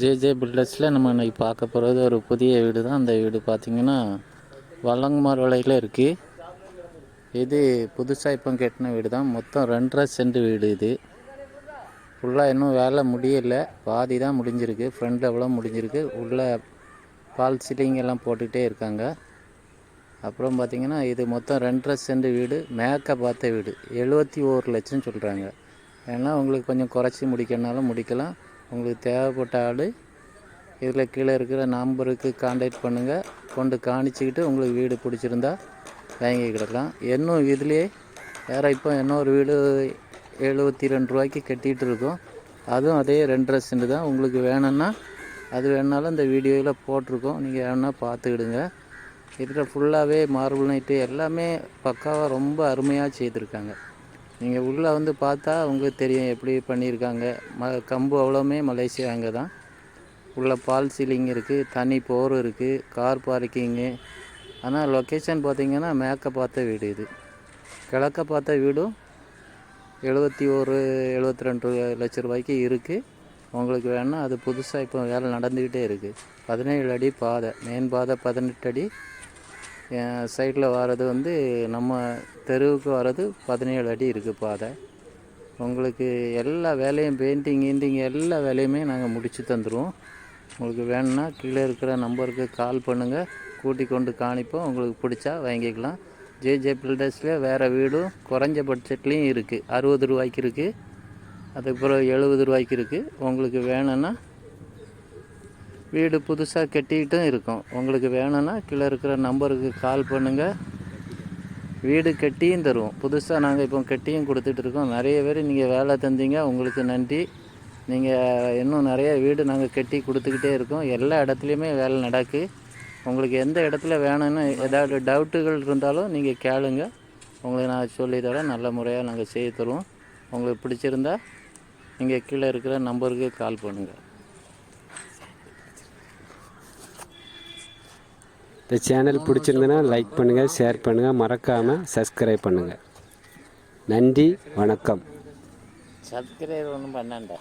JJ பில்டர்ஸில் நம்ம இன்னைக்கு பார்க்க போகிறது ஒரு புதிய வீடு தான். அந்த வீடு பார்த்திங்கன்னா வல்லங்குமார் வலையில் இருக்குது இது புதுசாக இப்போ கட்டின வீடு தான். மொத்தம் ரெண்டரை சென்ட் வீடு இது. ஃபுல்லாக இன்னும் வேலை முடியலை. பாதி தான் முடிஞ்சிருக்கு. ஃப்ரண்ட் எவ்வளோ முடிஞ்சிருக்கு. உள்ளே பால் சீலிங் எல்லாம் போட்டுகிட்டே இருக்காங்க. அப்புறம் பார்த்திங்கன்னா இது மொத்தம் ரெண்டரை சென்ட் வீடு. மேக்க பார்த்த வீடு. எழுபத்தி ஓரு லட்சம் சொல்கிறாங்க ஏன்னா உங்களுக்கு கொஞ்சம் குறைச்சி முடிக்கணுனாலும் முடிக்கலாம். உங்களுக்கு தேவைப்பட்ட ஆள் இதில் கீழே இருக்கிற நம்பருக்கு காண்டாக்ட் பண்ணுங்கள் கொண்டு காணிச்சிக்கிட்டு உங்களுக்கு வீடு பிடிச்சிருந்தா வாங்கி கிடக்கலாம். இன்னும் இதுலேயே வேறு இப்போ இன்னொரு வீடு எழுபத்தி ரெண்டு ரூபாய்க்கு கட்டிகிட்டு இருக்கோம். அதுவும் அதே ரெண்டரை சென்ட் தான். உங்களுக்கு வேணும்னா அது வேணாலும் இந்த வீடியோவில் போட்டிருக்கோம். நீங்கள் வேணா பார்த்துக்கிடுங்க. இதில் ஃபுல்லாகவே மார்பிள் நைட்டு எல்லாமே பக்காவாக ரொம்ப அருமையாக செய்திருக்காங்க. நீங்கள் உள்ளே வந்து பார்த்தா உங்களுக்கு தெரியும் எப்படி பண்ணியிருக்காங்க. ம கம்பு அவ்வளோமே மலேசியா அங்கே தான். உள்ள பால் சீலிங் இருக்குது தனி போர் இருக்குது கார் பார்க்கிங்கு ஆனால் லொக்கேஷன் பார்த்திங்கன்னா மேற்க பார்த்த வீடு இது. கிழக்க பார்த்த வீடும் எழுபத்தி ஒரு எழுபத்தி ரெண்டு லட்ச ரூபாய்க்கு இருக்குது உங்களுக்கு வேணால் அது புதுசாக இப்போ வேலை நடந்துக்கிட்டே இருக்குது பதினேழு அடி பாதை மெயின் பாதை பதினெட்டு அடி. சைடில் வர்றது வந்து நம்ம தெருவுக்கு வர்றது பதினேழு அடி இருக்குது பாதை உங்களுக்கு எல்லா வேலையும் பெயிண்டிங் கீண்டிங் எல்லா வேலையுமே நாங்கள் முடித்து தந்துடுவோம் உங்களுக்கு வேணும்னா கீழே இருக்கிற நம்பருக்கு கால் பண்ணுங்கள் கூட்டி கொண்டு காணிப்போம். உங்களுக்கு பிடிச்சா வாங்கிக்கலாம். ஜேஜே பில்டர்ஸில் வேறு வீடும் குறைஞ்ச பட்ஜெட்லேயும் இருக்குது அறுபது ரூபாய்க்கு இருக்குது அதுக்கப்புறம் எழுபது ரூபாய்க்கு இருக்குது உங்களுக்கு வேணும்னா வீடு புதுசாக கட்டிக்கிட்டும் இருக்கும். உங்களுக்கு வேணும்னா கீழே இருக்கிற நம்பருக்கு கால் பண்ணுங்கள் வீடு கட்டியும் தருவோம். புதுசாக நாங்கள் இப்போ கட்டியும் கொடுத்துட்டு இருக்கோம். நிறைய பேர் நீங்கள் வேலை தந்தீங்க உங்களுக்கு நன்றி. நீங்கள் இன்னும் நிறைய வீடு நாங்கள் கட்டி கொடுத்துக்கிட்டே இருக்கோம். எல்லா இடத்துலையுமே வேலை நடக்கு. உங்களுக்கு எந்த இடத்துல வேணும்னு ஏதாவது டவுட்டுகள் இருந்தாலும் நீங்கள் கேளுங்க. உங்களுக்கு நான் சொல்லித்தரேன் நல்ல முறையாக நாங்கள் செய்து தருவோம். உங்களுக்கு பிடிச்சிருந்தா நீங்கள் கீழே இருக்கிற நம்பருக்கு கால் பண்ணுங்கள் இந்த சேனல் பிடிச்சிருந்தனா லைக் பண்ணுங்கள் ஷேர் பண்ணுங்கள் மறக்காமல் சப்ஸ்கிரைப் பண்ணுங்கள் நன்றி வணக்கம். சப்ஸ்கிரைப் ஒன்றும் பண்ணாண்டா.